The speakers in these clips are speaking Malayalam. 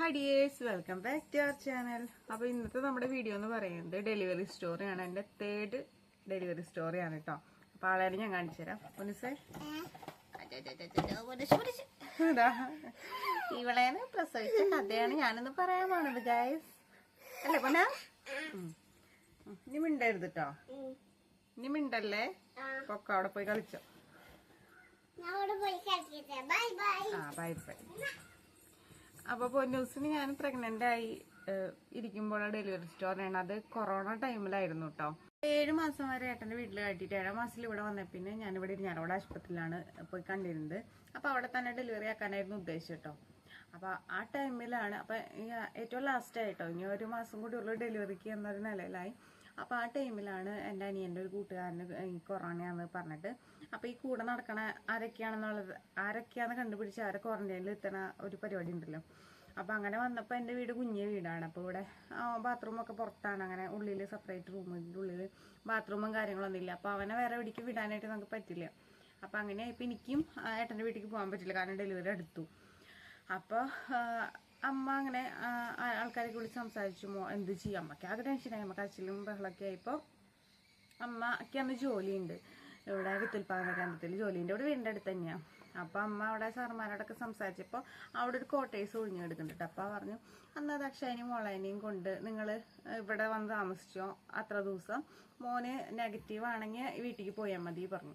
Hi dears welcome back to our channel അപ്പോൾ ഇന്നത്തെ നമ്മുടെ വീഡിയോ എന്ന് പറയുന്നത് ഡെലിവറി സ്റ്റോറിയാണ് എന്റെ തേർഡ് ഡെലിവറി സ്റ്റോറിയാണ് കേട്ടോ അപ്പോൾ ആളെ ഞാൻ കാണിച്ചു തരാം. പൊന്നിസേ ഇവളെയാണ് ഇവളേനെ പ്രസവിച്ച കഥയാണ് ഞാനൊന്ന് പറയാൻ പോണത് ഗായസ് അല്ലേ പൊന്ന? ഇനി മിണ്ടരുത് കേട്ടോ ഇനി മിണ്ടല്ലേ? പൊക്ക അവിടെ പോയി കളിച്ചോ. Bye bye. ആ ബൈ ബൈ അപ്പൊ പൊന്നൂസിന് ഞാൻ പ്രഗ്നന്റ് ആയി ഇരിക്കുമ്പോൾ ഡെലിവറി സ്റ്റോറാണ് അത് കൊറോണ ടൈമിലായിരുന്നു കേട്ടോ ഏഴ് മാസം വരെ ഏട്ടന്റെ വീട്ടിൽ കാട്ടിട്ട് ഏഴാം മാസത്തിൽ ഇവിടെ വന്ന. പിന്നെ ഞാൻ ഇവിടെ ഞാനവിടെ ആശുപത്രിയിലാണ് പോയി കണ്ടിരുന്നത്. അപ്പൊ അവിടെ തന്നെ ഡെലിവറി ആക്കാനായിരുന്നു ഉദ്ദേശിച്ചു കേട്ടോ അപ്പൊ ആ ടൈമിലാണ് അപ്പൊ ഏറ്റവും ലാസ്റ്റ് ആയിട്ടോ ഇനി ഒരു മാസം കൂടി ഉള്ളു ഡെലിവറിക്ക് എന്നൊരു നിലയിലായി. അപ്പൊ ആ ടൈമിലാണ് എന്റെ അനിയന്റെ ഒരു കൂട്ടുകാരന് ഈ കൊറോണയാന്ന് പറഞ്ഞിട്ട്. അപ്പോൾ ഈ കൂടെ നടക്കണ ആരൊക്കെയാണെന്നുള്ളത് ആരൊക്കെയാണെന്ന് കണ്ടുപിടിച്ച് ആരെ ക്വാറന്റൈനിൽ എത്തണ ഒരു പരിപാടി ഉണ്ടല്ലോ. അപ്പൊ അങ്ങനെ വന്നപ്പോൾ എന്റെ വീട് കുഞ്ഞിയ വീടാണ്. അപ്പോൾ ഇവിടെ ബാത്റൂമൊക്കെ പുറത്താണ്. അങ്ങനെ ഉള്ളിൽ സെപ്പറേറ്റ് റൂമിന്റെ ഉള്ളിൽ ബാത്റൂമും കാര്യങ്ങളൊന്നും ഇല്ല. അപ്പോൾ അവനെ വേറെ എവിടേക്ക് വിടാനായിട്ട് നമുക്ക് പറ്റില്ല. അപ്പം അങ്ങനെ ഇപ്പം എനിക്കും ഏട്ടന്റെ വീട്ടിലേക്ക് പോകാൻ പറ്റില്ല. കാരണം ഡെലിവറി എടുത്തു. അപ്പോൾ അമ്മ അങ്ങനെ ആ, ആ- ആൾക്കാരെ വിളിച്ച് സംസാരിച്ചു മോ എന്ത് ചെയ്യും? അമ്മയ്ക്ക് ആകെ ടെൻഷനായി അമ്മ കച്ചിലും ബഹളമൊക്കെ ആയപ്പോൾ അമ്മയ്ക്ക് അന്ന് ജോലിയുണ്ട്. ഇവിടെ വിത്തുൽപാദന കേന്ദ്രത്തിൽ ജോലിയുണ്ട്. ഇവിടെ വീടിന്റെ അടുത്ത് തന്നെയാണ് അപ്പോൾ അമ്മ അവിടെ സാർമാരോടൊക്കെ സംസാരിച്ചപ്പോൾ അവിടെ ഒരു കോട്ടേഴ്സ് ഒഴിഞ്ഞു കിടക്കുന്നുണ്ട് അപ്പോൾ പറഞ്ഞു അന്ന് അത് അക്ഷയനെയും മോളേനെയും കൊണ്ട് നിങ്ങൾ ഇവിടെ വന്ന് താമസിച്ചോ? അത്ര ദിവസം മോന് നെഗറ്റീവ് ആണെങ്കിൽ വീട്ടിലേക്ക് പോയാൽ മതി പറഞ്ഞു.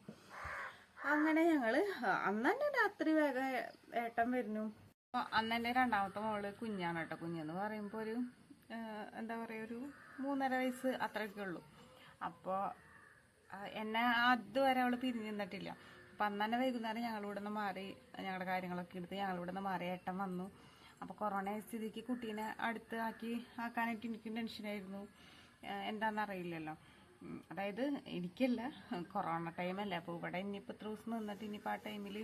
അങ്ങനെ ഞങ്ങൾ അന്ന് തന്നെ രാത്രി വേഗം ഏട്ടൻ വരുന്നു. അപ്പൊ അന്ന് രണ്ടാമത്തെ മോൾ കുഞ്ഞാണ് കേട്ടോ. കുഞ്ഞെന്ന് പറയുമ്പോൾ ഒരു എന്താ പറയുക ഒരു മൂന്നര വയസ്സ് അത്രയൊക്കെ ഉള്ളൂ. അപ്പോൾ എന്നെ അതുവരെ അവൾ പിരിഞ്ഞു നിന്നിട്ടില്ല. അപ്പം അന്ന് തന്നെ വൈകുന്നേരം ഞങ്ങളിവിടെ നിന്ന് മാറി ഞങ്ങളുടെ കാര്യങ്ങളൊക്കെ എടുത്ത് ഞങ്ങളിവിടെ നിന്ന് മാറി ഏട്ടൻ വന്നു. അപ്പോൾ കൊറോണ സ്ഥിതിക്ക് കുട്ടീനെ അടുത്ത് ആക്കി ആക്കാനായിട്ട് എനിക്കും ടെൻഷനായിരുന്നു എന്താണെന്ന് അറിയില്ലല്ലോ. അതായത് എനിക്കല്ല കൊറോണ ടൈമല്ലേ അപ്പോൾ ഇവിടെ ഇനിയിപ്പോൾ ഇത്ര ദിവസം നിന്നിട്ട് ഇനിയിപ്പോൾ ആ ടൈമിൽ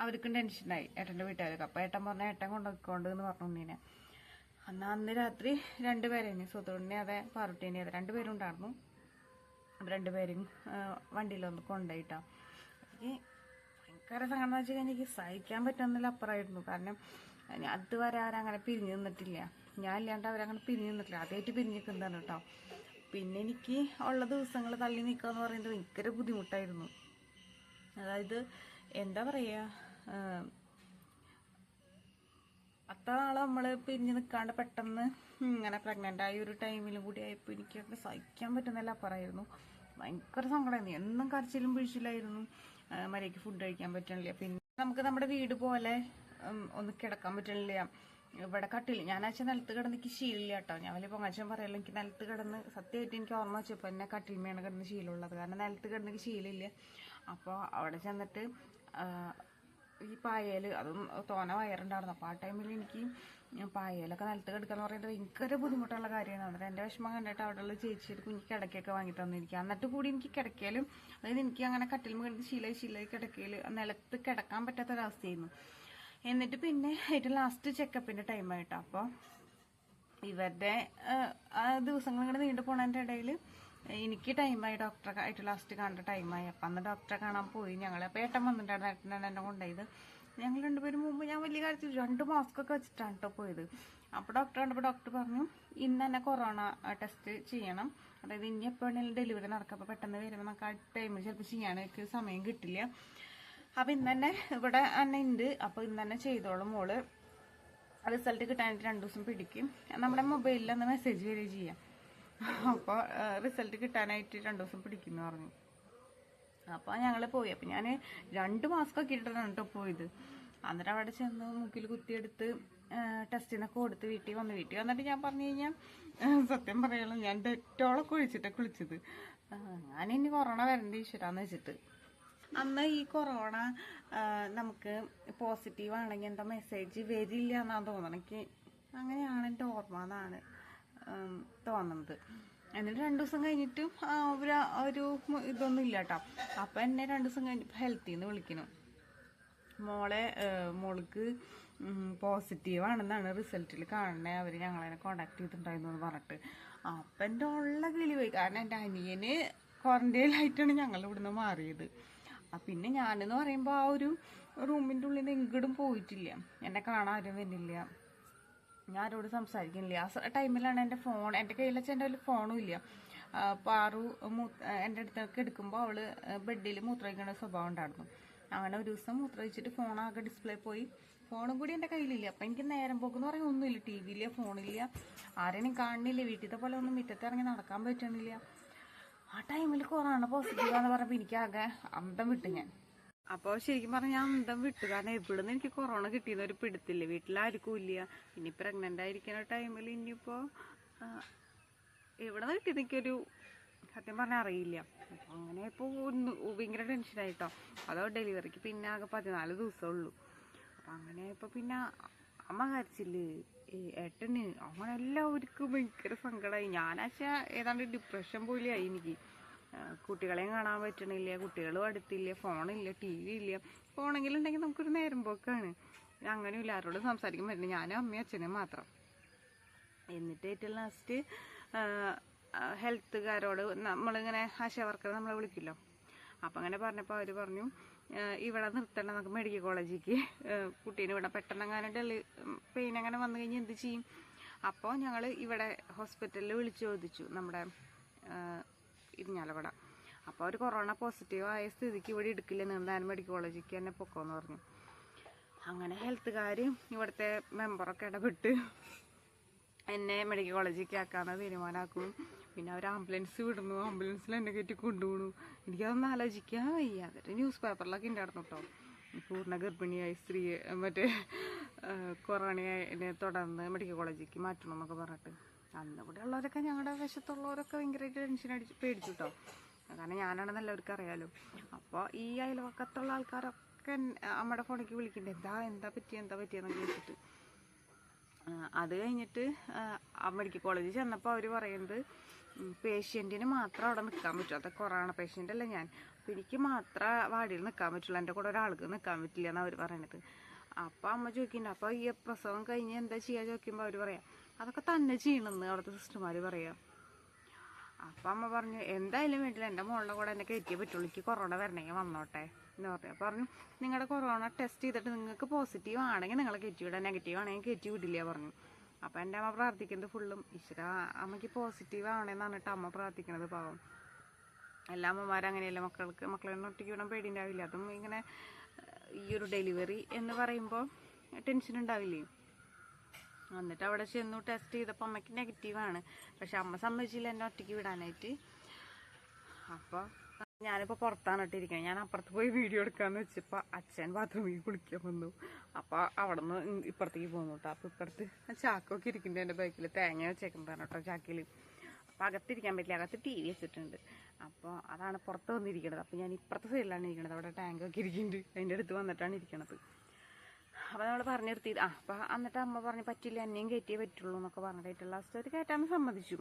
അവർക്കും ടെൻഷനായി. ഏട്ടന്റെ വീട്ടുകാർക്ക് അപ്പം ഏട്ടൻ പറഞ്ഞ ഏട്ടൻ കൊണ്ടുപോയിക്കൊണ്ട് എന്ന് പറഞ്ഞു നീനെ അന്ന് അന്ന് രാത്രി രണ്ടുപേരെന്നെ സ്വത്തുണ്ണി അതെ പാറുട്ടീനെ അതെ. രണ്ടുപേരും ഉണ്ടായിരുന്നു. അപ്പം രണ്ടുപേരും ആ, വണ്ടിയിലൊന്ന് കൊണ്ടുപോയിട്ടാ. എനിക്ക് ഭയങ്കര സങ്കടം വെച്ച് കഴിഞ്ഞാൽ എനിക്ക് സഹിക്കാൻ പറ്റുന്നില്ല അപ്പുറമായിരുന്നു. കാരണം അതുവരെ അവരങ്ങനെ പിരിഞ്ഞു നിന്നിട്ടില്ല. ഞാൻ ഇല്ലാണ്ട് അവരങ്ങനെ പിരിഞ്ഞു നിന്നിട്ടില്ല. ആദ്യമായിട്ട് പിരിഞ്ഞു നിൽക്കുന്നതാണ് കേട്ടോ. പിന്നെ എനിക്ക് ഉള്ള ദിവസങ്ങൾ തള്ളി നിൽക്കുക എന്ന് പറയുന്നത് ഭയങ്കര ബുദ്ധിമുട്ടായിരുന്നു. അതായത് എന്താ പറയുക അത്ര നാളെ നമ്മൾ പിരിഞ്ഞ് നിൽക്കാണ്ട് പെട്ടെന്ന് ഇങ്ങനെ പ്രഗ്നന്റ് ആയ ഒരു ടൈമിലും കൂടി ആയപ്പോൾ എനിക്കൊക്കെ സഹിക്കാൻ പറ്റുന്നില്ല അപ്പറായിരുന്നു ഭയങ്കര സങ്കടമായിരുന്നു എന്നും കരച്ചിലും പിഴിച്ചിലായിരുന്നു. മര്യാദയ്ക്ക് ഫുഡ് കഴിക്കാൻ പറ്റണില്ല. പിന്നെ നമുക്ക് നമ്മുടെ വീട് പോലെ ഒന്ന് കിടക്കാൻ പറ്റണില്ല. ഇവിടെ കട്ടില്ല അച്ഛൻ നിലത്ത് കിടന്ന് എനിക്ക് ശീലില്ല കേട്ടോ. ഞാൻ വലിയ പൊങ്ങാച്ചൻ പറയല്ലോ. എനിക്ക് നിലത്ത് കിടന്ന് സത്യമായിട്ട് എനിക്ക് ഓർമ്മ വെച്ചപ്പോൾ എന്നെ കട്ടിൽമയാണ് കിടന്ന് ശീലമുള്ളത്. കാരണം നിലത്ത് കിടന്ന് എനിക്ക് ശീലമില്ല. അപ്പോൾ അവിടെ ചെന്നിട്ട് ഈ പായൽ അതും തോന വയറുണ്ടായിരുന്നു. അപ്പോൾ ആ ടൈമിൽ എനിക്ക് പായലൊക്കെ നിലത്ത് കിടക്കാന്ന് പറയുന്നത് ഭയങ്കര ബുദ്ധിമുട്ടുള്ള കാര്യമാണ്. അന്നേരം എന്റെ വിഷമം കണ്ടിട്ട് അവിടെയുള്ള ചേച്ചി ഒരു കുഞ്ഞ് കിടക്കയൊക്കെ വാങ്ങി തന്നിരിക്കും എന്നിട്ട് കൂടി എനിക്ക് കിടക്കയിലും അതായത് എനിക്ക് അങ്ങനെ കട്ടിൽ കിടന്ന് ശീലായി ശീലായി കിടക്കയിൽ നിലത്ത് കിടക്കാൻ പറ്റാത്തൊരവസ്ഥയായിരുന്നു. എന്നിട്ട് പിന്നെ ഏറ്റവും ലാസ്റ്റ് ചെക്കപ്പിന്റെ ടൈമായിട്ടോ അപ്പോൾ ഇവരുടെ ദിവസങ്ങൾ ഇങ്ങനെ നീണ്ടു പോണതിന്റെ ഇടയിൽ എനിക്ക് ടൈമായി ഡോക്ടറെ ആയിട്ട് ലാസ്റ്റ് കാണേണ്ട ടൈമായി അപ്പം അന്ന് ഡോക്ടറെ കാണാൻ പോയി. ഞങ്ങൾ അപ്പോൾ ഏട്ടൻ വന്നിട്ടുണ്ടായിരുന്നു ഏട്ടനാണ് എന്നെ കൊണ്ടുപോയത്. ഞങ്ങൾ രണ്ടുപേരും മുമ്പ് ഞാൻ വലിയ കാര്യത്തിൽ രണ്ട് മാസ്കൊക്കെ വെച്ചിട്ടാണ് കേട്ടോ പോയത്. അപ്പോൾ ഡോക്ടർ കണ്ടപ്പോൾ ഡോക്ടർ പറഞ്ഞു ഇന്ന് തന്നെ കൊറോണ ടെസ്റ്റ് ചെയ്യണം. അതായത് ഇനി എപ്പോഴെങ്കിലും ഡെലിവറി നടക്കുക അപ്പോൾ പെട്ടെന്ന് വരുമ്പോൾ നമുക്ക് ആ ടൈമിൽ ചിലപ്പോൾ ചെയ്യാനൊക്കെ സമയം കിട്ടില്ല. അപ്പം ഇന്ന് തന്നെ ഇവിടെ തന്നെ ഉണ്ട് അപ്പോൾ ഇന്ന് തന്നെ ചെയ്തോളും മോൾ. റിസൾട്ട് കിട്ടാനായിട്ട് രണ്ട് ദിവസം പിടിക്കും. നമ്മുടെ മൊബൈലിൽ ഒന്ന് മെസ്സേജ് വരിക ചെയ്യാം. അപ്പോൾ റിസൾട്ട് കിട്ടാനായിട്ട് രണ്ട് ദിവസം പിടിക്കും എന്ന് പറഞ്ഞു. അപ്പോൾ ഞങ്ങൾ പോയി. അപ്പം ഞാൻ രണ്ട് മാസ്കൊക്കെ ഇട്ടിട്ടാണ് കേട്ടോ പോയത്. അന്നേരം അവിടെ ചെന്ന് മൂക്കിൽ കുത്തിയെടുത്ത് ടെസ്റ്റിനൊക്കെ കൊടുത്ത് വീട്ടിൽ വന്ന്. വീട്ടിൽ വന്നിട്ട് ഞാൻ പറഞ്ഞു കഴിഞ്ഞാൽ സത്യം പറയുള്ളൂ ഞാൻ ഡെറ്റോളൊക്കെ ഒഴിച്ചിട്ടാണ് കുളിച്ചത്. ഞാൻ ഇനി കൊറോണ വരണ്ട ഈശ്വരാന്ന് വെച്ചിട്ട്. അന്ന് ഈ കൊറോണ നമുക്ക് പോസിറ്റീവ് ആണെങ്കിൽ എന്താ മെസ്സേജ് വരില്ല എന്നാണ് തോന്നണെങ്കിൽ അങ്ങനെയാണ് എന്റെ ഓർമ്മ എന്നാണ് തോന്നുന്നത് എന്നിട്ട് രണ്ടു ദിവസം കഴിഞ്ഞിട്ടും ഒരു ഒരു ഇതൊന്നും ഇല്ല കേട്ടോ അപ്പം എന്നെ രണ്ടു ദിവസം കഴിഞ്ഞപ്പോൾ ഹെൽത്തിൽ നിന്ന് വിളിക്കണം മോളെ മോൾക്ക് പോസിറ്റീവ് ആണെന്നാണ് റിസൾട്ടിൽ കാണണേ. അവർ ഞങ്ങളെ കോണ്ടാക്ട് ചെയ്തിട്ടുണ്ടായിരുന്നു എന്ന് പറഞ്ഞിട്ട്. അപ്പം എന്റെ ഉള്ള കിളി പോയി. കാരണം എന്റെ അനിയന് ക്വാറന്റൈനിലായിട്ടാണ് ഞങ്ങൾ ഇവിടുന്ന് മാറിയത്. പിന്നെ ഞാനെന്ന് പറയുമ്പോൾ ആ ഒരു റൂമിന്റെ ഉള്ളിൽ നിന്ന് എങ്ങോട്ടും പോയിട്ടില്ല. എന്നെ കാണാൻ ആരും വരുന്നില്ല ഞാൻ ആരോട് സംസാരിക്കുന്നില്ല. ആ ടൈമിലാണ് എന്റെ ഫോൺ എന്റെ കയ്യിൽ വെച്ചാൽ എന്റെ കയ്യിൽ ഫോണും ഇല്ല. പാറു മൂ എന്റെ അടുത്തൊക്കെ എടുക്കുമ്പോൾ അവൾ ബെഡിൽ മൂത്രമൊഴിക്കുന്ന സ്വഭാവം ഉണ്ടായിരുന്നു. അങ്ങനെ ഒരു ദിവസം മൂത്രമൊഴിച്ചിട്ട് ഫോണാകെ ഡിസ്പ്ലേ പോയി. ഫോണും കൂടി എന്റെ കയ്യിലില്ല. അപ്പം എനിക്ക് നേരം പോക്കെന്ന് പറയാൻ ഒന്നുമില്ല. ടി വിയില്ല ഫോണില്ല. ആരെയും കാണുന്നില്ല? വീട്ടിലത്തെ പോലെ ഒന്നും മുറ്റത്ത് ഇറങ്ങി നടക്കാൻ പറ്റണില്ല. ആ ടൈമിൽ കൊറോണ പോസിറ്റീവാന്ന് പറഞ്ഞപ്പോൾ എനിക്കാകെ അന്തം വിട്ടു ഞാൻ. അപ്പോൾ ശരിക്കും പറഞ്ഞാൽ ഞാൻ അന്തം വിട്ടു കാരണം എവിടെ നിന്ന് എനിക്ക് കൊറോണ കിട്ടിയെന്ന് ഒരു പിടുത്തില്ല. വീട്ടിലാർക്കും ഇല്ല. ഇനി പ്രഗ്നന്റ് ആയിരിക്കുന്ന ടൈമിൽ ഇനിയിപ്പോൾ എവിടെ നിന്ന് കിട്ടിയത് എനിക്കൊരു സത്യം പറഞ്ഞാൽ അറിയില്ല. അപ്പൊ അങ്ങനെ ഇപ്പോൾ ഒന്ന് ഭയങ്കര ടെൻഷനായിട്ടോ അതോ ഡെലിവറിക്ക് പിന്നെ ആകെ പതിനാല് ദിവസമേ ഉള്ളൂ. അപ്പം അങ്ങനെ ഇപ്പോൾ പിന്നെ അമ്മ കരച്ചിൽ. ഏട്ടന്. അങ്ങനെ എല്ലാവർക്കും ഭയങ്കര സങ്കടമായി ഞാനാച്ചാ ഏതാണ്ട് ഡിപ്രഷൻ പോലെയായി എനിക്ക്. കുട്ടികളെയും കാണാൻ പറ്റണില്ല കുട്ടികളും അടുത്തില്ല ഫോണില്ല ടി വി ഇല്ല ഫോണെങ്കിലും ഉണ്ടെങ്കിൽ നമുക്കൊരു നേരം പോക്കാണ്. അങ്ങനെയില്ല ആരോടും സംസാരിക്കാൻ പറ്റില്ല. ഞാനും അമ്മയും അച്ഛനും മാത്രം. എന്നിട്ട് ഏറ്റവും ലാസ്റ്റ് ഹെൽത്തുകാരോട് നമ്മളിങ്ങനെ ആശാ വർക്കർ നമ്മളെ വിളിക്കില്ലോ. അപ്പം അങ്ങനെ പറഞ്ഞപ്പോൾ അവർ പറഞ്ഞു ഇവിടെ നിർത്തണം നമുക്ക് മെഡിക്കൽ കോളേജിലേക്ക് കുട്ടീനെ ഇവിടെ പെട്ടെന്ന് അങ്ങനെ ഡെലി പെയിൻ അങ്ങനെ വന്നു കഴിഞ്ഞാൽ എന്ത് ചെയ്യും? അപ്പോൾ ഞങ്ങൾ ഇവിടെ ഹോസ്പിറ്റലിൽ വിളിച്ചു ചോദിച്ചു. നമ്മുടെ ഇരിഞ്ഞാലക്കുട. അപ്പോൾ അവർ കൊറോണ പോസിറ്റീവ് ആയ സ്ഥിതിക്ക് ഇവിടെ എടുക്കില്ല നീന്താൻ മെഡിക്കൽ കോളേജിലേക്ക് തന്നെ പൊക്കോന്ന് പറഞ്ഞു. അങ്ങനെ ഹെൽത്തുകാർ ഇവിടുത്തെ മെമ്പറൊക്കെ ഇടപെട്ട് എന്നെ മെഡിക്കൽ കോളേജിലേക്ക് ആക്കാന്ന് തീരുമാനമാക്കും പിന്നെ അവർ ആംബുലൻസ് വിടുന്നു. ആംബുലൻസിൽ എന്നെ കയറ്റി കൊണ്ടുപോകണു എനിക്കതൊന്നും ആലോചിക്കാൻ വയ്യ. അതൊരു ന്യൂസ് പേപ്പറിലൊക്കെ ഉണ്ടായിരുന്നു കേട്ടോ പൂർണ ഗർഭിണിയായി സ്ത്രീ മറ്റേ കൊറോണയെ തുടർന്ന് മെഡിക്കൽ കോളേജിലേക്ക് മാറ്റണം എന്നൊക്കെ പറഞ്ഞിട്ട്. അന്ന് ഇവിടെ ഉള്ളവരൊക്കെ ഞങ്ങളുടെ വശത്തുള്ളവരൊക്കെ ഭയങ്കരമായിട്ട് ടെൻഷൻ അടിച്ച് പേടിച്ചു കേട്ടോ കാരണം ഞാനാണെന്ന് എല്ലാവർക്കും അറിയാലോ. അപ്പോൾ ഈ അയൽവക്കത്തുള്ള ആൾക്കാരൊക്കെ നമ്മുടെ ഫോണിലേക്ക് വിളിക്കണ്ടേ? എന്താ എന്താ പറ്റിയ എന്താ പറ്റിയെന്നൊക്കെ ചോദിച്ചിട്ട്. അത് കഴിഞ്ഞിട്ട് മെഡിക്കൽ കോളേജിൽ ചെന്നപ്പോൾ അവർ പറയുന്നത് പേഷ്യന്റിന് മാത്രം അവിടെ നിൽക്കാൻ പറ്റും. അത് കൊറോണ പേഷ്യന്റ് അല്ല ഞാൻ. അപ്പം എനിക്ക് മാത്രം വാടിയിൽ നിൽക്കാൻ പറ്റുള്ളൂ. എന്റെ കൂടെ ഒരാൾക്ക് നിൽക്കാൻ പറ്റില്ല എന്നാണ് അവർ പറയണത്. അപ്പോൾ അമ്മ ചോദിക്കുന്നുണ്ട് അപ്പോൾ ഈ പ്രസവം കഴിഞ്ഞ് എന്താ ചെയ്യുക ചോദിക്കുമ്പോൾ അവർ പറയാം അതൊക്കെ തന്നെ ചെയ്യണമെന്ന് അവിടുത്തെ സിസ്റ്റർമാർ പറയാം. അപ്പം അമ്മ പറഞ്ഞു എന്തായാലും വേണ്ടില്ല എന്റെ മോളുടെ കൂടെ എന്നെ കയറ്റിയേ പറ്റുള്ളൂ. എനിക്ക് കൊറോണ വരണമെങ്കിൽ വന്നോട്ടെ. എന്ന് പറഞ്ഞു. പറഞ്ഞു നിങ്ങളുടെ കൊറോണ ടെസ്റ്റ് ചെയ്തിട്ട് നിങ്ങൾക്ക് പോസിറ്റീവ് ആണെങ്കിൽ നിങ്ങളെ കയറ്റി വിടാം. നെഗറ്റീവ് ആണെങ്കിൽ കയറ്റി വിടില്ല പറഞ്ഞു. അപ്പം എന്റെ അമ്മ പ്രാർത്ഥിക്കുന്നത് ഫുള്ളും ഈശ്വര അമ്മയ്ക്ക് പോസിറ്റീവ് ആവണേന്ന് പറഞ്ഞിട്ട് അമ്മ പ്രാർത്ഥിക്കണത് പാവം. എല്ലാ അമ്മമാരും അങ്ങനെയല്ല മക്കൾക്ക് മക്കളെ ഒറ്റയ്ക്ക് വിടാൻ പേടി ഉണ്ടാവില്ല അതും ഇങ്ങനെ ഈ ഒരു ഡെലിവറി എന്ന് പറയുമ്പോൾ ടെൻഷൻ ഉണ്ടാവില്ലേ? എന്നിട്ട് അവിടെ ചെന്നു ടെസ്റ്റ് ചെയ്തപ്പോൾ അമ്മയ്ക്ക് നെഗറ്റീവാണ് പക്ഷെ അമ്മ സമ്മതിച്ചില്ല എന്നെ ഒറ്റയ്ക്ക് വിടാനായിട്ട്. അപ്പോൾ ഞാനിപ്പോൾ പുറത്താണ് ഇട്ടിരിക്കുന്നത് ഞാൻ അപ്പുറത്ത് പോയി വീഡിയോ എടുക്കാന്ന് വെച്ചപ്പോൾ അച്ഛൻ ബാത്റൂമിൽ കുളിക്കാൻ വന്നു. അപ്പോൾ അവിടെ നിന്ന് ഇപ്പുറത്തേക്ക് പോന്നു കേട്ടോ. അപ്പോൾ ഇപ്പുറത്ത് ചാക്കൊക്കെ ഇരിക്കുന്നുണ്ട് എന്റെ ബൈക്കിൽ തേങ്ങ വെച്ചേക്കുന്നതാണ് കേട്ടോ ചാക്കിൽ അപ്പോൾ അകത്തിരിക്കാൻ പറ്റില്ല. അകത്ത് ടി വി വെച്ചിട്ടുണ്ട്. അപ്പോൾ അതാണ് പുറത്ത് വന്നിരിക്കുന്നത് അപ്പോൾ ഞാൻ ഇപ്പുറത്തെ സൈഡിലാണ് ഇരിക്കുന്നത് അവിടെ ടാങ്കൊക്കെ ഇരിക്കുന്നുണ്ട്. അതിന്റെ അടുത്ത് വന്നിട്ടാണ് ഇരിക്കണത്. അപ്പോൾ നമ്മൾ പറഞ്ഞു നിർത്തി. ആ അപ്പോൾ എന്നിട്ട് അമ്മ പറഞ്ഞു പറ്റില്ല എന്നെയും കയറ്റിയേ പറ്റുള്ളൂ എന്നൊക്കെ പറഞ്ഞിട്ട് ലാസ്റ്റ് അവർ കയറ്റാൻ സമ്മതിച്ചു.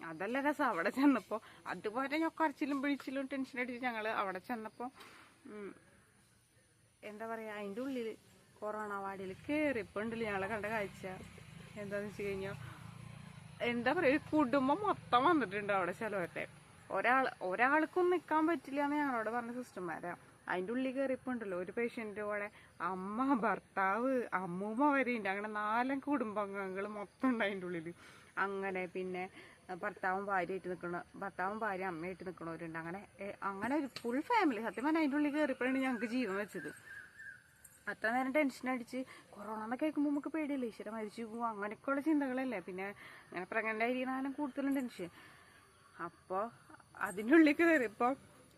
അതല്ല രസം അവിടെ ചെന്നപ്പോൾ അതുപോലെ ഞൊക്കരച്ചിലും പിഴിച്ചിലും ടെൻഷൻ അടിച്ച് ഞങ്ങൾ അവിടെ ചെന്നപ്പോൾ എന്താ പറയുക അതിന്റെ ഉള്ളിൽ കൊറോണ വാർഡിൽ കയറിയപ്പോൾ ഉണ്ടല്ലോ ഞങ്ങളെ കണ്ട കാഴ്ച. എന്താന്ന് വെച്ച് കഴിഞ്ഞാൽ എന്താ പറയുക ഒരു കുടുംബം മൊത്തം വന്നിട്ടുണ്ട് അവിടെ ചിലവട്ടെ ഒരാൾ ഒരാൾക്കും നിൽക്കാൻ പറ്റില്ല എന്ന് ഞങ്ങളോട് പറഞ്ഞ സിസ്റ്റർമാരാ. അതിന്റെ ഉള്ളിൽ കയറിയപ്പോൾ ഉണ്ടല്ലോ ഒരു പേഷ്യന്റെ കൂടെ അമ്മ ഭർത്താവ് അമ്മൂമ്മ വരെ ഉണ്ട്. അങ്ങനെ നാലും കുടുംബാംഗങ്ങൾ മൊത്തം ഉണ്ട് അതിന്റെ ഉള്ളിൽ. അങ്ങനെ പിന്നെ ഭർത്താവും ഭാര്യയായിട്ട് നിൽക്കണ ഭർത്താവും ഭാര്യ അമ്മയായിട്ട് നിൽക്കണവരുണ്ട് അങ്ങനെ അങ്ങനെ ഒരു ഫുൾ ഫാമിലി സത്യം പറഞ്ഞാൽ അതിന്റെ ഉള്ളിൽ കയറിയപ്പോഴാണ് ഞങ്ങൾക്ക് ജീവൻ വെച്ചത്. അത്ര നേരം ടെൻഷൻ അടിച്ച് കൊറോണ എന്ന് കേൾക്കുമ്പോൾ നമുക്ക് പേടിയല്ലേ? ഈശ്വര മരിച്ചു പോകും അങ്ങനെയൊക്കെയുള്ള ചിന്തകളല്ലേ? പിന്നെ അങ്ങനെ പ്രഗ്നന്റ് ആയിരിക്കണാലും കൂടുതലും ടെൻഷൻ അപ്പോൾ അതിനുള്ളിൽ ഇപ്പം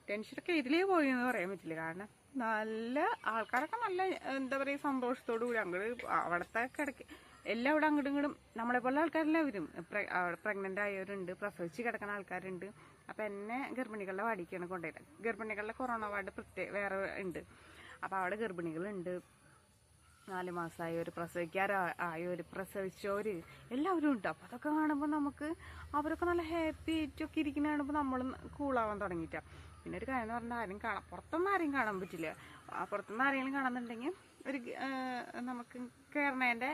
ടെൻഷനൊക്കെ ഇതിലേ പോയി എന്ന് പറയാൻ പറ്റില്ല. കാരണം നല്ല ആൾക്കാരൊക്കെ നല്ല എന്താ പറയുക സന്തോഷത്തോടു കൂടി അങ്ങോട്ട് അവിടുത്തെ കിടക്ക് എല്ലാം ഇവിടെ അങ്ങോട്ടും ഇങ്ങോട്ടും നമ്മളെ പോലെ ആൾക്കാരെല്ലാം വരും അവിടെ ആയവരുണ്ട് പ്രസവിച്ച് കിടക്കുന്ന ആൾക്കാരുണ്ട്. അപ്പം എന്നെ ഗർഭിണികളുടെ വാടിക്കാണ് കൊണ്ടുപോയത് ഗർഭിണികളുടെ കൊറോണ വാർഡ് പ്രത്യേക വേറെ ഉണ്ട്. അപ്പോൾ അവിടെ ഗർഭിണികളുണ്ട്. നാല് മാസമായവർ ഒരു പ്രസവിച്ചവർ എല്ലാവരും ഉണ്ട്. അപ്പോൾ അതൊക്കെ കാണുമ്പോൾ നമുക്ക് അവരൊക്കെ നല്ല ഹാപ്പി ആയിട്ടൊക്കെ ഇരിക്കുന്ന കാണുമ്പോൾ നമ്മളും കൂളാവാൻ തുടങ്ങിയിട്ടാണ് പിന്നെ ഒരു കാര്യം എന്ന് പറഞ്ഞാൽ ആരും കാണാം പുറത്തൊന്നും ആരെയും കാണാൻ പറ്റില്ല. പുറത്തുനിന്ന് ആരെങ്കിലും കാണുന്നുണ്ടെങ്കിൽ ഒരു നമുക്ക് കയറണേന്റെ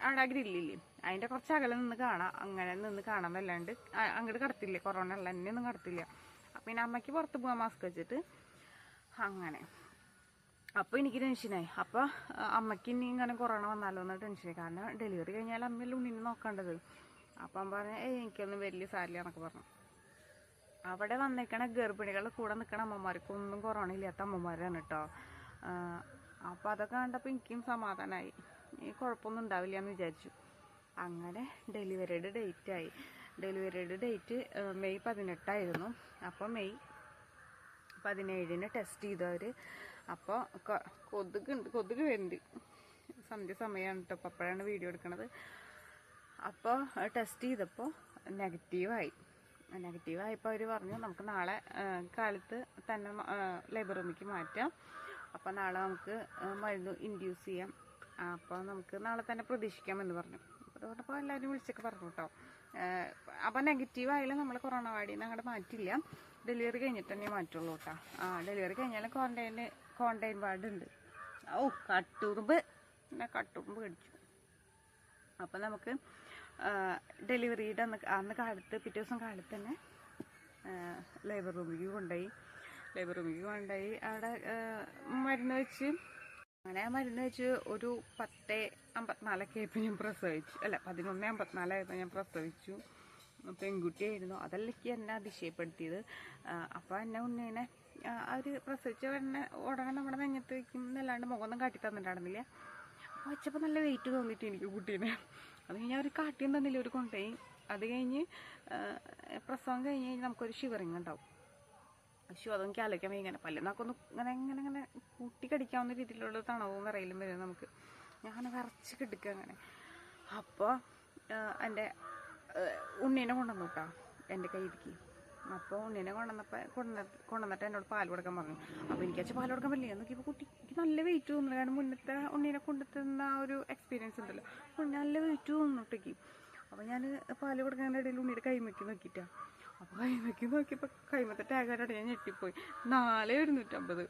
അവിടെ ആ ഗ്രില്ലില്ലേ അതിന്റെ കുറച്ച് അകലെ നിന്ന് കാണാം. അങ്ങനെ നിന്ന് കാണാൻ വല്ലാണ്ട് അങ്ങോട്ട് കടത്തില്ല? കൊറോണ ഉള്ള എന്നെ ഒന്നും കടത്തില്ല പിന്നെ അമ്മയ്ക്ക് പുറത്ത് പോകാൻ മാസ്ക് വെച്ചിട്ട് അങ്ങനെ. അപ്പോൾ എനിക്ക് ടെൻഷനായി അപ്പോൾ അമ്മയ്ക്ക് ഇനി ഇങ്ങനെ കൊറോണ വന്നാലോ എന്നാണ് ടെൻഷനായി കാരണം ഡെലിവറി കഴിഞ്ഞാൽ അമ്മയല്ലേ ഉണ്ണിനെ നോക്കേണ്ടത്. അപ്പം അമ്മ പറഞ്ഞു ഏയ് എനിക്കൊന്നും വലിയ സാരില്ല എന്നൊക്കെ പറഞ്ഞു. അവിടെ വന്നേക്കണ ഗർഭിണികളുടെ കൂടെ നിൽക്കണ അമ്മമാർക്കൊന്നും കൊറോണ ഇല്ലാത്ത അമ്മമാരാണ് കേട്ടോ അപ്പോൾ അതൊക്കെ കണ്ടപ്പോൾ എനിക്കും സമാധാനമായി ഈ കുഴപ്പമൊന്നും ഉണ്ടാവില്ല എന്ന് വിചാരിച്ചു. അങ്ങനെ ഡെലിവറിയുടെ ആയി. ഡെലിവറിയുടെ ഡേറ്റ് മെയ് പതിനെട്ടായിരുന്നു. അപ്പോൾ മെയ് പതിനേഴിന് ടെസ്റ്റ് ചെയ്തവർ അപ്പോൾ കൊതുക് ഉണ്ട് കൊതുക് വരുന്നുണ്ട്. സന്ധ്യ സമയമാണ് കേട്ടോ അപ്പോൾ അപ്പോഴാണ് വീഡിയോ എടുക്കണത്. അപ്പോൾ ടെസ്റ്റ് ചെയ്തപ്പോൾ നെഗറ്റീവായി നെഗറ്റീവായപ്പോൾ അവർ പറഞ്ഞു നമുക്ക് നാളെ കാലത്ത് തന്നെ ലേബർ റൂമിലേക്ക് മാറ്റാം. അപ്പോൾ നാളെ നമുക്ക് മരുന്ന് ഇൻഡ്യൂസ് ചെയ്യാം. അപ്പോൾ നമുക്ക് നാളെ തന്നെ പ്രതീക്ഷിക്കാമെന്ന് പറഞ്ഞു. അപ്പോൾ പറഞ്ഞപ്പോൾ എല്ലാവരും വിളിച്ചൊക്കെ പറഞ്ഞു കേട്ടോ അപ്പോൾ നെഗറ്റീവ് ആയാലും നമ്മൾ കൊറോണ വാർഡിൽ നിന്ന് അങ്ങോട്ട് മാറ്റില്ല. ഡെലിവറി കഴിഞ്ഞിട്ട് തന്നെ മാറ്റുള്ളൂ കേട്ടോ ആ ഡെലിവറി കഴിഞ്ഞാലും ക്വാറന്റൈന് വാർഡ് ഉണ്ട് ഓ കട്ടുറുമ്പ്. പിന്നെ കട്ടുറുമ്പ് കടിച്ചു. അപ്പം നമുക്ക് ഡെലിവറിയുടെ അന്ന് അന്ന് കാലത്ത് പിറ്റേ ദിവസം കാലത്ത് തന്നെ ലേബർ റൂമിലേക്ക് കൊണ്ടുപോയി. ലേബർ റൂമിലേക്ക് കൊണ്ടുപോയി. അവിടെ മരുന്ന് വെച്ച് അങ്ങനെ ആ മരുന്ന് വെച്ച് ഒരു പത്ത് അമ്പത്തിനാലൊക്കെ ആയപ്പോൾ ഞാൻ പ്രസവിച്ചു. അല്ല പതിനൊന്ന് അമ്പത്തിനാലായപ്പോൾ ഞാൻ പ്രസവിച്ചു. പെൺകുട്ടിയായിരുന്നു. അതല്ലേക്ക് എന്നെ അതിശയപ്പെടുത്തിയത്. അപ്പോൾ എന്നെ ഉണ്ണീനെ. അവർ പ്രസവിച്ച ഉടനെ ഉടനെ നമ്മുടെ നെഞ്ഞത്ത് വയ്ക്കും എന്നല്ലാണ്ട് മുഖമൊന്നും കാട്ടി തന്നിട്ടുണ്ടായിരുന്നില്ല. അപ്പോൾ വെച്ചപ്പോൾ നല്ല വെയിറ്റ് തോന്നിയിട്ട് എനിക്ക് കുട്ടീനെ. അത് കഴിഞ്ഞ് അവർ കാട്ടിയും തന്നില്ല ഒരു കൊണ്ടേ അത് കഴിഞ്ഞ് പ്രസവം കഴിഞ്ഞ് കഴിഞ്ഞ് നമുക്കൊരു ഷിവറിങ് ഉണ്ടാവും. പക്ഷേ അതൊന്നും ആലോചിക്കാൻ വയ്യ. ഇങ്ങനെ പല്ല് നാക്കൊന്ന് ഇങ്ങനെ ഇങ്ങനെ ഇങ്ങനെ കൂട്ടി കടിക്കാവുന്ന രീതിയിലുള്ള തണവും വിറയിലും വരും നമുക്ക്. ഞാൻ വിറച്ച് കിടക്കുക അങ്ങനെ. അപ്പോൾ എന്റെ ഉണ്ണീനെ കൊണ്ടുവന്നു കേട്ടോ എന്റെ കയ്യിലേക്ക് അപ്പോൾ ഉണ്ണിനെ കൊണ്ടുവന്നപ്പോൾ കൊണ്ടുവന്ന കൊണ്ടുവന്നിട്ട് എന്നോട് പാൽ കൊടുക്കാൻ പറഞ്ഞു. അപ്പോൾ എനിക്ക് വെച്ചാൽ പാൽ കൊടുക്കാൻ പറ്റില്ല. നോക്കിയപ്പോൾ കുട്ടി എനിക്ക് നല്ല വെയിറ്റ് തോന്നുന്നു. കാരണം മുന്നത്തെ ഉണ്ണീനെ കൊണ്ടുത്തുന്ന ആ ഒരു എക്സ്പീരിയൻസ് ഉണ്ടല്ലോ. അപ്പോൾ നല്ല വെയിറ്റ് തോന്നുന്നു കുട്ടിക്ക്. അപ്പോൾ ഞാൻ പാൽ കൊടുക്കാൻ ഇടയിൽ ഉണ്ണിയുടെ കൈമയ്ക്ക് നോക്കിയിട്ടാണ് അപ്പോൾ കൈമയ്ക്ക് നോക്കിയപ്പോൾ കൈമത്തെ ടാഗായിട്ട് ഞാൻ ഞെട്ടിപ്പോയി. നാല് ഒരുന്നൂറ്റമ്പത്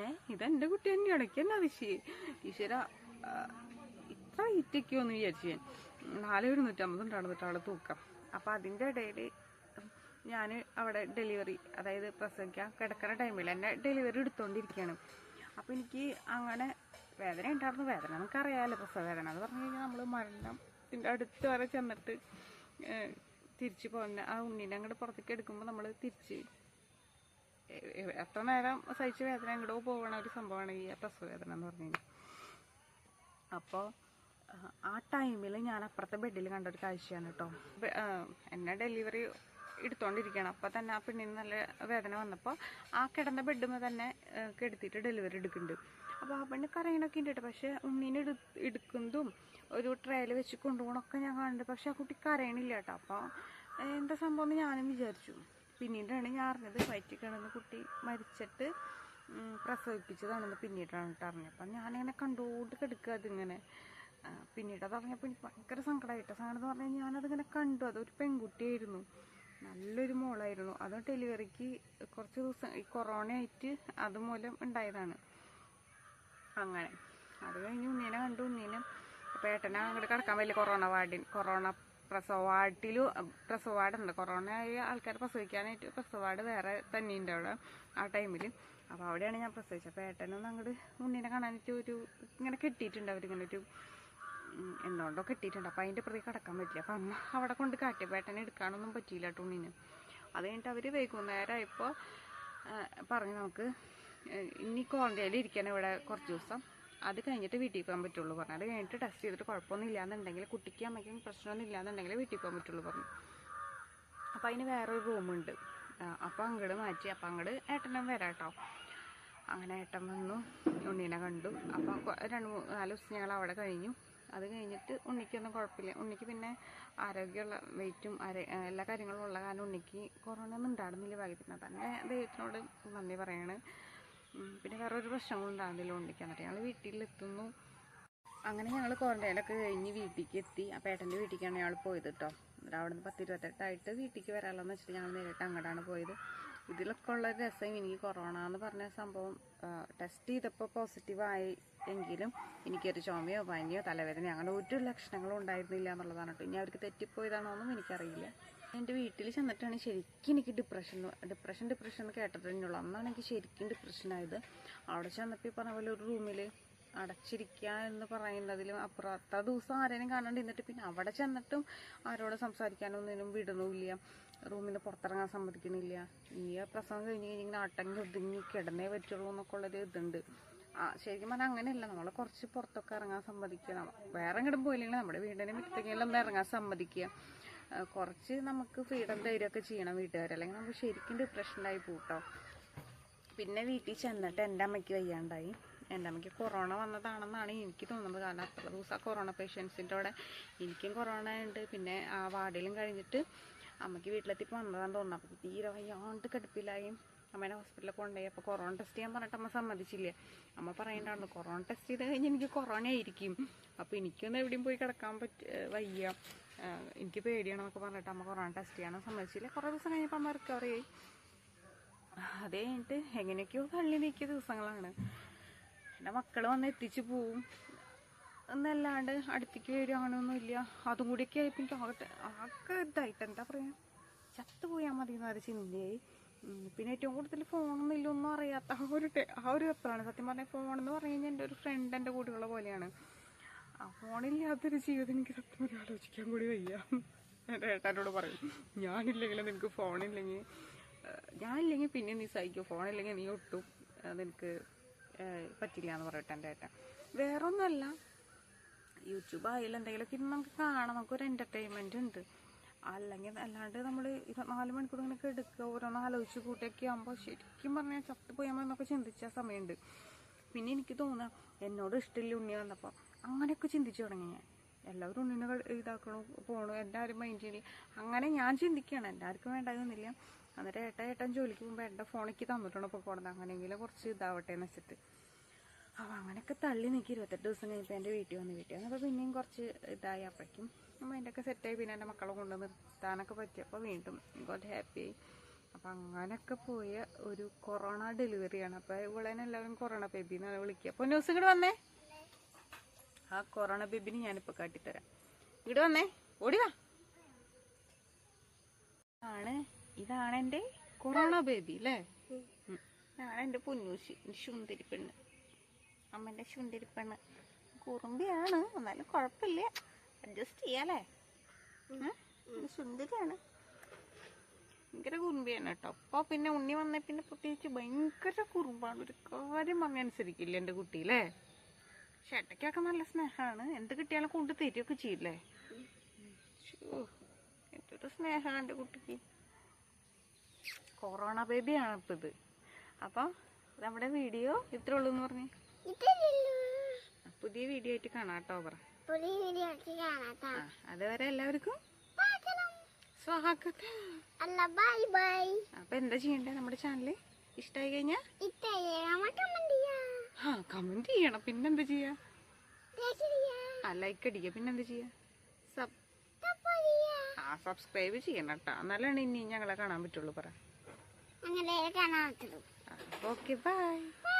ഏ ഇതെന്റെ കുട്ടി തന്നെയാണ്. എനിക്ക് തന്നെ വിഷയം ഈശ്വര ഇത്ര ഹിറ്റൊക്കെയോ എന്ന് വിചാരിച്ചു ഞാൻ. നാല് ഒരുന്നൂറ്റമ്പത് കേട്ടോ ആൾ തൂക്കം. അപ്പോൾ അതിന്റെ ഇടയിൽ ഞാൻ അവിടെ ഡെലിവറി അതായത് പ്രസവിക്കാൻ കിടക്കുന്ന ടൈമിൽ എന്നെ ഡെലിവറി എടുത്തുകൊണ്ടിരിക്കുകയാണ് അപ്പോൾ എനിക്ക് അങ്ങനെ വേദന ഉണ്ടായിരുന്നു. വേദന നമുക്കറിയാമല്ലോ പ്രസവ വേദന. എന്ന് പറഞ്ഞു കഴിഞ്ഞാൽ നമ്മൾ മരണത്തിന്റെ അടുത്ത് വരെ ചെന്നിട്ട് തിരിച്ചു പോകുന്ന ആ ഉണ്ണിനെ അങ്ങോട്ട് പുറത്തേക്ക് എടുക്കുമ്പോൾ നമ്മൾ തിരിച്ച് എത്ര നേരം സഹിച്ച് വേദന എങ്ങോട്ടോ പോകണ ഒരു സംഭവമാണ് ഈ പ്രസവ വേദന എന്ന് പറഞ്ഞു കഴിഞ്ഞാൽ അപ്പോൾ ആ ടൈമിൽ ഞാൻ അപ്പുറത്തെ ബെഡിൽ കണ്ട ഒരു കാഴ്ചയാണ് കേട്ടോ എന്നെ ഡെലിവറി എടുത്തോണ്ടിരിക്കുകയാണ് അപ്പോൾ തന്നെ ആ പെണ്ണിന് നല്ല വേദന വന്നപ്പോൾ ആ കിടന്ന ബെഡുമേ തന്നെ കിടത്തിയിട്ട് ഡെലിവറി എടുക്കുന്നുണ്ട്. അപ്പോൾ ആ പെണ്ണ് കരയണൊക്കെ ഉണ്ട് കേട്ടോ. പക്ഷേ ഉണ്ണീനെ എടു എടുക്കുന്നതും ഒരു ട്രേയിൽ വെച്ച് കൊണ്ടുപോകണമൊക്കെ ഞാൻ കാണുന്നുണ്ട്. പക്ഷേ ആ കുട്ടി കരയണില്ല കേട്ടോ. അപ്പോൾ എന്താ സംഭവം എന്ന് ഞാനും വിചാരിച്ചു. പിന്നീടാണ് ഞാൻ അറിഞ്ഞത് വയറ്റിൽ കിടന്ന് കുട്ടി മരിച്ചിട്ട് പ്രസവിപ്പിച്ചതാണെന്ന് പിന്നീടാണ് കേട്ടോ അറിഞ്ഞത്. അപ്പം ഞാനിങ്ങനെ കണ്ടുകൊണ്ട് കിടക്കുക അതിങ്ങനെ. പിന്നീട് അത് അറിഞ്ഞപ്പോൾ എനിക്ക് ഭയങ്കര സങ്കടമായിട്ട് സങ്കടം എന്ന് പറഞ്ഞാൽ ഞാനതിങ്ങനെ കണ്ടു. അതൊരു പെൺകുട്ടിയായിരുന്നു. നല്ലൊരു മോളായിരുന്നു. അത് ഡെലിവറിക്ക് കുറച്ച് ദിവസം ഈ കൊറോണ ആയിട്ട് അതുമൂലം ഉണ്ടായതാണ്. അങ്ങനെ. അത് കഴിഞ്ഞ് ഉണ്ണീനെ കണ്ടു. ഉണ്ണീനെ അപ്പോൾ ഏട്ടനെ അങ്ങോട്ട് കിടക്കാൻ വലിയ കൊറോണ വാർഡിൻ കൊറോണ പ്രസവ വാർഡിലും പ്രസവ വാർഡുണ്ട് കൊറോണ ആയ ആൾക്കാർ പ്രസവിക്കാനായിട്ട് പ്രസവ വാർഡ് വേറെ തന്നെയുണ്ട് അവിടെ ആ ടൈമിൽ അപ്പോൾ അവിടെയാണ് ഞാൻ പ്രസവിച്ചത്. അപ്പോൾ ഏട്ടനൊന്ന് അങ്ങോട്ട് ഉണ്ണീനെ കാണാനായിട്ട് ഒരു ഇങ്ങനെ കെട്ടിയിട്ടുണ്ട് അവരിങ്ങനെ ഒരു എന്തുകൊണ്ടോ കെട്ടിയിട്ടുണ്ട്. അപ്പോൾ അതിന്റെ പ്രതി കിടക്കാൻ പറ്റില്ല. അപ്പം അമ്മ അവിടെ കൊണ്ട് കാട്ടിയപ്പോൾ ഏട്ടനെ എടുക്കാനൊന്നും പറ്റിയില്ല ടൂണിന് അത് കഴിഞ്ഞിട്ട് അവർ വൈകുന്നേരമായപ്പോൾ പറഞ്ഞു നമുക്ക് ഇനി ക്വാറന്റൈനിൽ ഇരിക്കണം ഇവിടെ കുറച്ച് ദിവസം. അത് കഴിഞ്ഞിട്ട് വീട്ടിൽ പോകാൻ പറ്റുള്ളൂ പറഞ്ഞു. അത് കഴിഞ്ഞിട്ട് ടെസ്റ്റ് ചെയ്തിട്ട് കുഴപ്പമൊന്നും ഇല്ലാന്നുണ്ടെങ്കിൽ കുട്ടിക്ക് അമ്മയ്ക്കും പ്രശ്നമൊന്നും ഇല്ലാന്നുണ്ടെങ്കിൽ വീട്ടിൽ പോകാൻ പറ്റുള്ളൂ പറഞ്ഞു. അപ്പം അതിന് വേറൊരു റൂമുണ്ട് അപ്പം അങ്ങോട്ട് മാറ്റി. അപ്പം അങ്ങോട്ട് ഏട്ടനും വരാം കേട്ടോ അങ്ങനെ ഏട്ടൻ വന്നു. ഉണ്ണീനെ കണ്ടു. അപ്പം രണ്ട് മൂന്ന് നാല് ദിവസം ഞങ്ങൾ അവിടെ കഴിഞ്ഞു. അത് കഴിഞ്ഞിട്ട് ഉണ്ണിക്കൊന്നും കുഴപ്പമില്ല. ഉണ്ണിക്ക് പിന്നെ ആരോഗ്യമുള്ള വെയിറ്റും എല്ലാ കാര്യങ്ങളും ഉള്ള കാരണം ഉണ്ണിക്ക് കൊറോണ ഒന്നും ഉണ്ടായിരുന്നില്ല ഭാഗ്യത്തിന്. തന്നെ ദൈവത്തിനോട് നന്ദി പറയാണ്. പിന്നെ വേറെ ഒരു പ്രശ്നങ്ങളും ഉണ്ടാകുന്നില്ല ഉണ്ണിക്ക്. എന്നിട്ട് ഞങ്ങൾ വീട്ടിലെത്തുന്നു. അങ്ങനെ ഞങ്ങൾ ക്വാറന്റൈനൊക്കെ കഴിഞ്ഞ് വീട്ടിലേക്ക് എത്തി. ആ പേട്ടന്റെ വീട്ടിലേക്കാണ് ഞങ്ങൾ പോയത് കേട്ടോ അവിടെ നിന്ന് പത്ത് ഇരുപത്തെട്ടായിട്ട് വീട്ടിലേക്ക് വരാമല്ലോ എന്ന് വെച്ചിട്ട് ഞങ്ങൾ നേരിട്ട് അങ്ങോട്ടാണ് പോയത്. ഇതിലൊക്കെ ഉള്ള രസം എനിക്ക് കൊറോണ എന്ന് പറഞ്ഞ സംഭവം ടെസ്റ്റ് ചെയ്തപ്പോൾ പോസിറ്റീവ് ആയി എങ്കിലും എനിക്കൊരു ചുമയോ പനിയോ തലവേദനയോ അങ്ങനെ ഒരു ലക്ഷണങ്ങളും ഉണ്ടായിരുന്നില്ല എന്നുള്ളതാണ് കേട്ടോ. ഇനി അവർക്ക് തെറ്റിപ്പോയതാണോ എന്നും എനിക്കറിയില്ല. എന്റെ വീട്ടിൽ ചെന്നിട്ടാണ് ശരിക്കും എനിക്ക് ഡിപ്രഷൻ ഡിപ്രഷൻ ഡിപ്രഷൻ എന്ന് കേട്ടിട്ട് തന്നെയുള്ളൂ അന്നാണ് എനിക്ക് ശരിക്കും ഡിപ്രഷൻ ആയത്. അവിടെ ചെന്നപ്പോൾ പറഞ്ഞ പോലെ ഒരു റൂമിൽ അടച്ചിരിക്കുക എന്ന് പറയുന്നതിലും അപ്പുറത്തെ ദിവസം ആരെയും കാണാണ്ട് ഇരുന്നിട്ട് പിന്നെ അവിടെ ചെന്നിട്ടും ആരോട് സംസാരിക്കാനൊന്നിനും വിടണമില്ല റൂമിൽ നിന്ന് പുറത്തിറങ്ങാൻ സമ്മതിക്കണില്ല. ഈ പ്രസവം കഴിഞ്ഞ് കഴിഞ്ഞ് ഇങ്ങനെ അടങ്ങി ഒതുങ്ങി കിടന്നേ പറ്റുള്ളൂ എന്നൊക്കെ ഉള്ളൊരു ഇതുണ്ട്. ആ ശരിക്കും പറഞ്ഞാൽ അങ്ങനെയല്ല. നമ്മൾ കുറച്ച് പുറത്തൊക്കെ ഇറങ്ങാൻ സമ്മതിക്കുക വേറെ എങ്ങോട്ടും പോയില്ലെങ്കിൽ നമ്മുടെ വീടിന്റെ മിറ്റത്തെങ്കിലും ഒന്ന് ഇറങ്ങാൻ സമ്മതിക്കുക. കുറച്ച് നമുക്ക് ഫ്രീഡം ധൈര്യമൊക്കെ ചെയ്യണം വീട്ടുകാർ അല്ലെങ്കിൽ നമുക്ക് ശരിക്കും ഡിപ്രഷനായി പോട്ടോ പിന്നെ വീട്ടിൽ ചെന്നിട്ട് എന്റെ അമ്മയ്ക്ക് വയ്യാണ്ടായി. എന്റെ അമ്മയ്ക്ക് കൊറോണ വന്നതാണെന്നാണ് എനിക്ക് തോന്നുന്നത്. കാരണം അത്ര ദിവസം ആ കൊറോണ പേഷ്യൻസിന്റെ അവിടെ എനിക്കും കൊറോണ ഉണ്ട്. പിന്നെ ആ വാർഡിലും കഴിഞ്ഞിട്ട് അമ്മയ്ക്ക് വീട്ടിലെത്തിപ്പോൾ വന്നതാണെന്ന് തോന്നുന്നു. അപ്പോൾ തീരെ വയ്യാണ്ട് കടുപ്പിലായി. അമ്മേനെ ഹോസ്പിറ്റലിൽ കൊണ്ടുപോയി. അപ്പോൾ കൊറോണ ടെസ്റ്റ് ചെയ്യാൻ പറഞ്ഞിട്ട് അമ്മ സമ്മതിച്ചില്ല. അമ്മ പറയണ്ടായിരുന്നു കൊറോണ ടെസ്റ്റ് ചെയ്ത് കഴിഞ്ഞ് എനിക്ക് കൊറോണ ആയിരിക്കും. അപ്പോൾ എനിക്കൊന്നും എവിടെയും പോയി കിടക്കാൻ പറ്റ വയ്യ. എനിക്ക് പേടിയാണെന്നൊക്കെ പറഞ്ഞിട്ട് അമ്മ കൊറോണ ടെസ്റ്റ് ചെയ്യാനും സമ്മതിച്ചില്ല. കുറേ ദിവസം കഴിഞ്ഞപ്പോൾ അമ്മ റിക്കവറി ആയി. അത് കഴിഞ്ഞിട്ട് എങ്ങനെയൊക്കെയോ തള്ളി നീക്കിയ ദിവസങ്ങളാണ്. എന്റെ മക്കൾ വന്ന് എത്തിച്ചു പോവും. എന്നല്ലാണ്ട് അടുത്തേക്ക് വരും അങ്ങനെയൊന്നും ഇല്ല. അതും കൂടിയൊക്കെ ആയപ്പോൾ എനിക്ക് ആകട്ടെ ആകെ ഇതായിട്ട് എന്താ പറയുക ചത്തുപോയാൽ മതി എന്നൊരു ചിന്തയായി പിന്നെ ഏറ്റവും കൂടുതൽ ഫോണൊന്നും ഇല്ലൊന്നും അറിയാത്ത ആ ഒരു ആ ഒരു വെപ്പാണ് സത്യം പറഞ്ഞാൽ ഫോണെന്ന് പറഞ്ഞു എന്റെ ഒരു ഫ്രണ്ട് എന്റെ കൂടെയുള്ള പോലെയാണ്. ആ ഫോണില്ലാത്തൊരു ജീവിതം എനിക്ക് സത്യം ഒരു ആലോചിക്കാൻ കൂടി വയ്യ. എന്റെ ഏട്ടാനോട് പറയും ഞാനില്ലെങ്കിലും നിനക്ക് ഫോണില്ലെങ്കിൽ ഞാനില്ലെങ്കിൽ പിന്നെ നീ സഹിക്കും. ഫോണില്ലെങ്കിൽ നീ ഒട്ടും നിനക്ക് പറ്റില്ല എന്ന് പറയട്ടെ എന്റെ ഏട്ടൻ. വേറൊന്നുമല്ല യൂട്യൂബ് ആയാലും എന്തെങ്കിലുമൊക്കെ ഇരുന്ന് നമുക്ക് കാണാം നമുക്കൊരു എന്റർടൈൻമെന്റ് ഉണ്ട്. അല്ലെങ്കിൽ അല്ലാണ്ട് നമ്മൾ ഇരുപത്തിനാല് മണിക്കൂർ ഇങ്ങനെ എടുക്കുക ഓരോന്ന് ആലോചിച്ച് കൂട്ടിയൊക്കെ ആകുമ്പോൾ ശരിക്കും പറഞ്ഞാൽ ചത്തുപോയാൽ എന്നൊക്കെ ചിന്തിച്ച സമയമുണ്ട്. പിന്നെ എനിക്ക് തോന്നുക എന്നോട് ഇഷ്ടമില്ല ഉണ്ണി വന്നപ്പോൾ. അങ്ങനെയൊക്കെ ചിന്തിച്ചു തുടങ്ങി ഞാൻ. എല്ലാവരും ഉണ്ണിനെ ഇതാക്കണു പോണു എന്റെ ആരും മൈൻഡ് ചെയ്യില്ല അങ്ങനെ ഞാൻ ചിന്തിക്കുകയാണ്. എല്ലാവർക്കും ആർക്കും വേണ്ടായിരുന്നില്ല എന്നിട്ട് ഏട്ടൻ ഏട്ടൻ ജോലിക്ക് പോകുമ്പോൾ എന്റെ ഫോണിക്ക് തന്നിട്ടുണ്ട് ഇപ്പോൾ പോണത് അങ്ങനെയെങ്കിലും കുറച്ച് ഇതാവട്ടെ എന്ന് വെച്ചിട്ട്. അപ്പോൾ അങ്ങനെയൊക്കെ തള്ളി നിൽക്കി ഇരുപത്തെട്ട് ദിവസം കഴിഞ്ഞപ്പോൾ എന്റെ വീട്ടിൽ വന്ന് വീട്ടിൽ വന്നപ്പോൾ പിന്നെയും കുറച്ച് ഇതായി അപ്പോഴേക്കും ഒക്കെ സെറ്റായി പിന്നെ എന്റെ മക്കളെ കൊണ്ട് നിർത്താനൊക്കെ പറ്റിയപ്പോൾ വീണ്ടും ഗോഡ് ഹാപ്പിയായി അപ്പം അങ്ങനെയൊക്കെ പോയ ഒരു കൊറോണ ഡെലിവറിയാണ് അപ്പോൾ ഇവിടെ എല്ലാവരും കൊറോണ ബേബി എന്നാണ് വിളിക്കുക. അപ്പോൾ ന്യൂസ് ഇങ്ങോട്ട് വന്നേ? ആ കൊറോണ ബേബിനെ ഞാനിപ്പോൾ കാട്ടിത്തരാം. ഇങ്ങോട്ട് വന്നേ? ഓടി വാ. ഇതാണ് എന്റെ കൊറോണ ബേബി അല്ലേ. ഇതാണ് എന്റെ പൊന്നൂശി. ശുന്തിരിപ്പെണ്ണ് അമ്മന്റെ ശുന്തിരി പെണ്ണ് കുറുമ്പിയാണ്. എന്നാലും കുഴപ്പമില്ല. അഡ്ജസ്റ്റ് ചെയ്യാലേ? സുന്ദരിയാണ് ഭയങ്കര കുറുമ്പിയാണ് കേട്ടോ. അപ്പോൾ പിന്നെ ഉണ്ണി വന്ന പിന്നെ പ്രത്യേകിച്ച് ഭയങ്കര കുറുമ്പാണ്. ഒരു കാര്യം പറഞ്ഞ അനുസരിക്കില്ല എന്റെ കുട്ടി അല്ലേ ചേട്ടയ്ക്കൊക്കെ നല്ല സ്നേഹമാണ്. എന്ത് കിട്ടിയാലും കൊണ്ട് തരികയൊക്കെ ചെയ്യില്ലേ എന്തൊരു സ്നേഹമാണ് എന്റെ കുട്ടിക്ക്. കൊറോണ ബേബിയാണ് ഇപ്പം ഇത്. അപ്പം നമ്മുടെ വീഡിയോ ഇത്രേ ഉള്ളൂ എന്ന് പറഞ്ഞു? പുതിയ വീഡിയോ ആയിട്ട് കാണാട്ടോ കേട്ടോ പറ. അതുവരെ എല്ലാവർക്കും അല്ല ബൈ ബൈ അപ്പൊ എന്താ ചെയ്യണ്ടേ നമ്മുടെ ചാനൽ? ഇഷ്ടായി കഴിഞ്ഞാ? കമന്റ് ചെയ്യണം. പിന്നെന്താ ചെയ്യാ? ആ ലൈക്ക് അടിക്കുക. പിന്നെന്താ സബ് ചെയ്യാ. ആ സബ്സ്ക്രൈബ് ചെയ്യണം കേട്ടോ. എന്നാലാണ് ഇനി ഞങ്ങളെ കാണാൻ പറ്റുള്ളൂ പറ. അങ്ങനെ കാണാൻ പറ്റുള്ളൂ ഓക്കെ ബൈ. ബൈ.